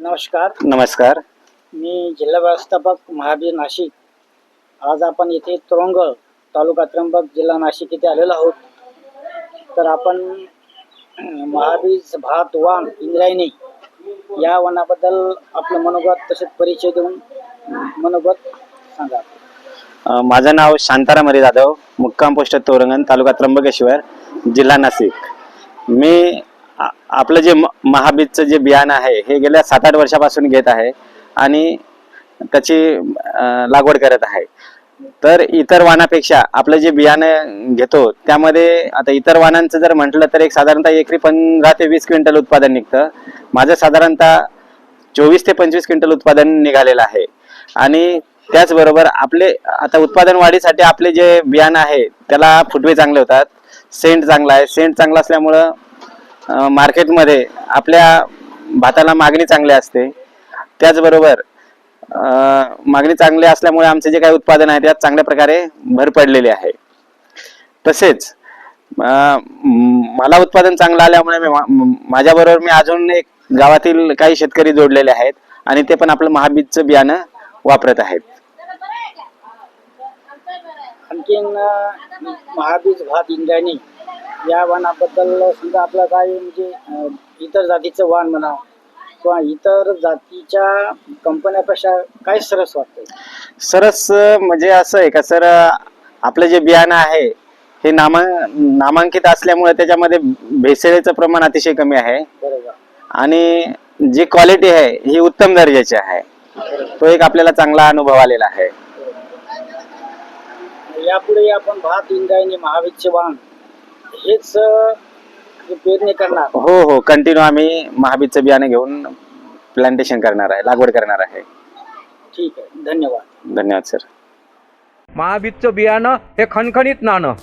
नमस्कार. नमस्कार. मी जिल्हा व्यवस्थापक महाबीर नाशिक. आज आपण इथे तुरंग तालुका त्र्यंबक जिल्हा नाशिक इथे आलेलो आहोत. तर आपण महाबीज भात वाण इंद्रायणी या वनाबद्दल आपलं मनोगत तसेच परिचय देऊन मनोगत सांगा. अ, माझं नाव शांताराम हरी जाधव मुक्काम पोस्ट तोरंगण तालुका त्र्यंबकेश्वर जिल्हा नाशिक. मी आपलं जे म- महाबीजचं जे बियाणं आहे हे गेल्या सात आठ वर्षापासून घेत आहे आणि त्याची लागवड करत आहे. तर इतर वाणापेक्षा आपलं जे बियाणं घेतो त्यामध्ये आता इतर वाणांचं जर म्हटलं तर एक साधारणतः एकरी पंधरा ते वीस क्विंटल उत्पादन निघतं. माझं साधारणतः चोवीस ते पंचवीस क्विंटल उत्पादन निघालेलं आहे. आणि त्याचबरोबर आपले आता उत्पादन वाढीसाठी आपले जे बियाणं आहे त्याला फुटवे चांगले होतात सेंट चांगला आहे. सेंट चांगला असल्यामुळं मार्केटमध्ये आपल्या भाताला मागणी चांगली असते. त्याचबरोबर मागणी चांगली असल्यामुळे आमचे जे काही उत्पादन आहे त्यात चांगल्या प्रकारे भर पडलेली आहे. तसेच मला उत्पादन चांगलं आल्यामुळे मी माझ्याबरोबर मी अजून एक गावातील काही शेतकरी जोडलेले आहेत आणि ते पण आपलं महाबीजचं बियाणं वापरत आहेत. आणखीन महाबीज भात इंद्रायणी या वाणाबद्दल समजा आपलं काय म्हणजे इतर जातीचं वाण म्हणा किंवा इतर जातीच्या कंपन्यापेक्षा काय सरस वाटतं सरस म्हणजे असं आहे का सर आपलं जे बियाणं आहे हे नामा नामांकित असल्यामुळे त्याच्यामध्ये भेसळीचं प्रमाण अतिशय कमी आहे. बरोबर. आणि जी क्वालिटी आहे ही उत्तम दर्जाची आहे. तो एक आपल्याला चांगला अनुभव आलेला आहे. यापुढे आपण भात इंद्रायणी महाबीजचे वाण हेच पेरणी करणार. हो हो कंटिन्यू आम्ही महाबीजचं बियाणं घेऊन प्लांटेशन करणार आहे लागवड करणार आहे. ठीक आहे धन्यवाद. धन्यवाद सर महाबीजचं बियाणं हे खणखणीत नाणं.